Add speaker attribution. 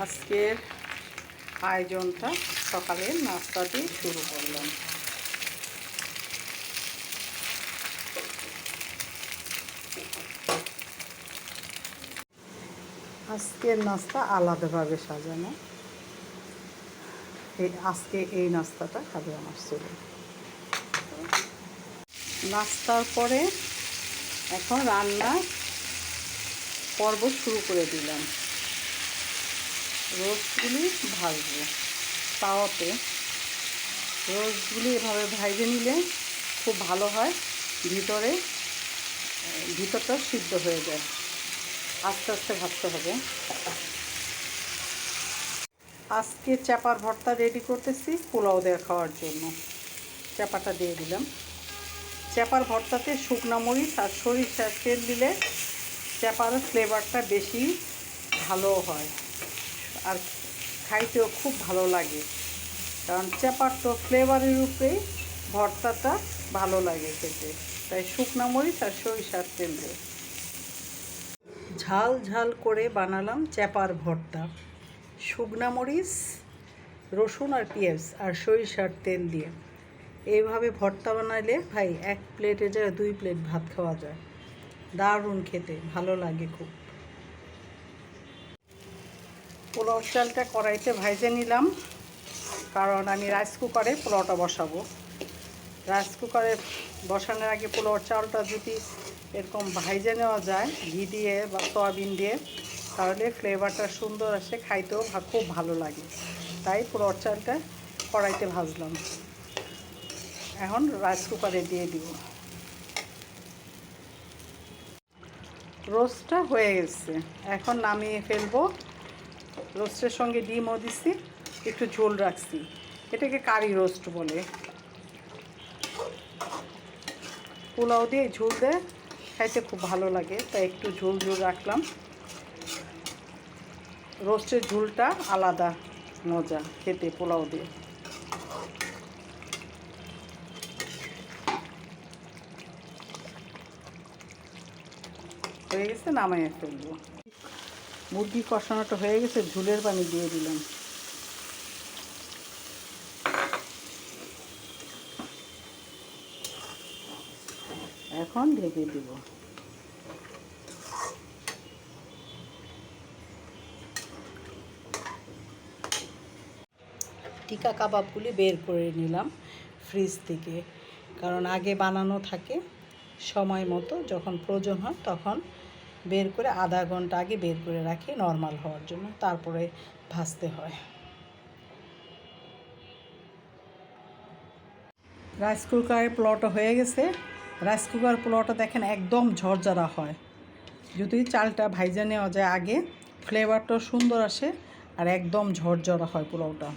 Speaker 1: আজকের আয়োজনটা সকালের নাস্তা দিয়ে শুরু করলাম। আজকের নাস্তা আলাদাভাবে সাজানো। এই আজকে এই নাস্তাটা খাবে আমার ছেলে। নাস্তার পরে এখন রান্না পর্ব শুরু করে দিলাম। রোস্টগুলি ভাজবো তাওয়াতে। রোস্টগুলি এভাবে ভাজে নিলে খুব ভালো হয়, ভিতরে ভিতরটা সিদ্ধ হয়ে যায়। আস্তে আস্তে ভাজতে হবে। আজকে চাপার ভর্তা রেডি করতেছি পোলাও দেওয়া খাওয়ার জন্য। চাপাটা দিয়ে দিলাম। চাপার ভর্তাতে শুকনো মরিচ আর সরিষার তেল দিলে চাপার ফ্লেভারটা বেশি ভালো হয়। আর খাইতেও খুব ভালো লাগে। কারণ চাপার তো ফ্লেভারের উপরেই ভর্তাটা ভালো লাগে খেতে। তাই শুকনো মরিচ আর সরিষার তেল ঝাল ঝাল করে বানালাম চাপার ভর্তা। শুকনা মরিচ, রসুন আর পেঁয়াজ আর সরিষার তেল দিয়ে। এইভাবে ভর্তা বানালে ভাই এক প্লেটে যায় দুই প্লেট ভাত খাওয়া যায়। দারুণ খেতে, ভালো লাগে খুব। পোলাও চালটা কড়াইতে ভাইজে নিলাম, কারণ আমি রাইস কুকারে পোলাওটা বসাবো। রাইস কুকারে বসানোর আগে পোলাও চালটা যদি এরকম ভাইজে নেওয়া যায়, ঘি দিয়ে বা সয়াবিন দিয়ে, তাহলে ফ্লেভারটা সুন্দর আসে, খাইতেও খুব ভালো লাগে। তাই পোলাও চালটা কড়াইতে ভাজলাম। এখন রাইস কুকারে দিয়ে দিব। রোস্টটা হয়ে গেছে। এখন নামিয়ে ফেলব। রোস্টের সঙ্গে ডিমও দিছি, একটু ঝোল রাখছি। এটাকে কারি রোস্ট বলে। পোলাও দিয়ে ঝোল দেয়, খাইতে খুব ভালো লাগে, তাই একটু ঝোল ঝোল রাখলাম। রোস্টের ঝোলটা আলাদা মজা খেতে পোলাও দিয়ে। হয়ে গেছে, নামাইয়ে ফেলব। মুরগি কষানোটা হয়ে গেছে, ঝুলের পানি দিয়ে দিলাম। এখন ঢেকে দিব। টিকা কাবাবগুলি বের করে নিলাম ফ্রিজ থেকে, কারণ আগে বানানো থাকে সময় মতো, যখন প্রয়োজন হয় তখন বের করে আধা ঘণ্টা আগে বের করে রাখি নর্মাল হওয়ার জন্য, তারপরে ভাজতে হয়। রাইস কুকারের পোলাওটা হয়ে গেছে। রাইস কুকার পোলাওটা দেখেন একদম ঝরঝরা হয়। যদি চালটা ভাইজা নেওয়া যায় আগে ফ্লেভারটাও সুন্দর আসে আর একদম ঝরঝরা হয় পোলাওটা